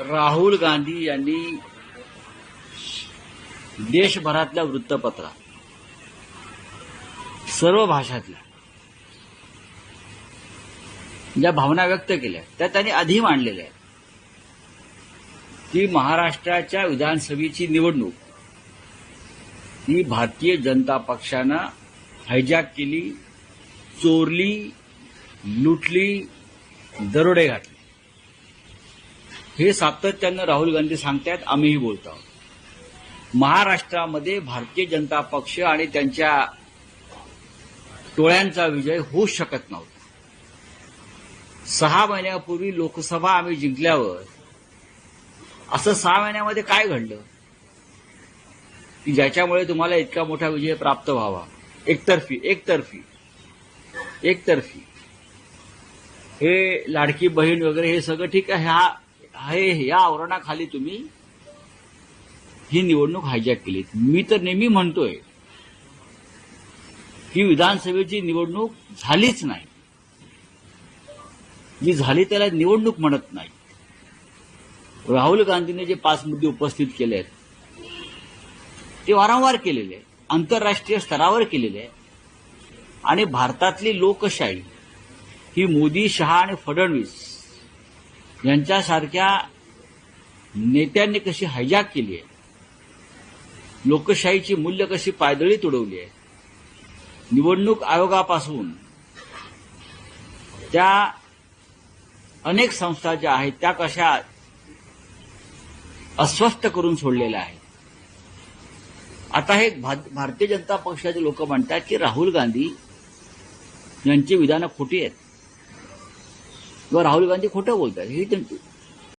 राहुल गांधी यांनी देशभरातल्या वृत्तपत्रात सर्व भाषातल्या ज्या भावना व्यक्त केल्या त्या त्यांनी आधी मांडलेल्या आहेत. ती महाराष्ट्राच्या विधानसभेची निवडणूक ही भारतीय जनता पक्षानं हायजॅक केली चोरली लुटली दरोडे घातले. हे सातत्यानं राहुल गांधी सांगतायत आम्हीही बोलत आहोत. महाराष्ट्रामध्ये भारतीय जनता पक्ष आणि त्यांच्या टोळ्यांचा विजय होऊ शकत नव्हता. सहा महिन्यापूर्वी लोकसभा आम्ही जिंकल्यावर असं सहा महिन्यामध्ये काय घडलं? की ज्याच्यामुळे तुम्हाला इतका मोठा विजय प्राप्त व्हावा? एकतर्फी एकतर्फी एकतर्फी. हे लाडकी बहीण वगैरे हे सगळं ठीक आहे. हा हे या आवरणाखाली तुम्ही ही निवडणूक हायजॅक केली. मी तर नेहमी म्हणतोय ही विधानसभेची निवडणूक झालीच नाही. जी झाली त्याला निवडणूक म्हणत नाही. राहुल गांधीने जे पाच मुद्दे उपस्थित केले आहेत ते वारंवार केलेले आहेत आंतरराष्ट्रीय स्तरावर केलेले आहे आणि भारतातली लोकशाही ही मोदी शहा आणि फडणवीस यांच्यासारख्या नेत्यांनी कशी हायजॅक केली आहे? लोकशाहीची मूल्य कशी पायदळी तुडवली आहे? निवडणूक आयोगापासून त्या अनेक संस्था ज्या आहेत त्या कशा अस्वस्थ करून सोडलेल्या आहेत? आता हे भा- भारतीय जनता पक्षाचे लोक म्हणतात की राहुल गांधी यांची विधानं खोटी आहेत. किंवा राहुल गांधी खोटं बोलतात हे त्यांची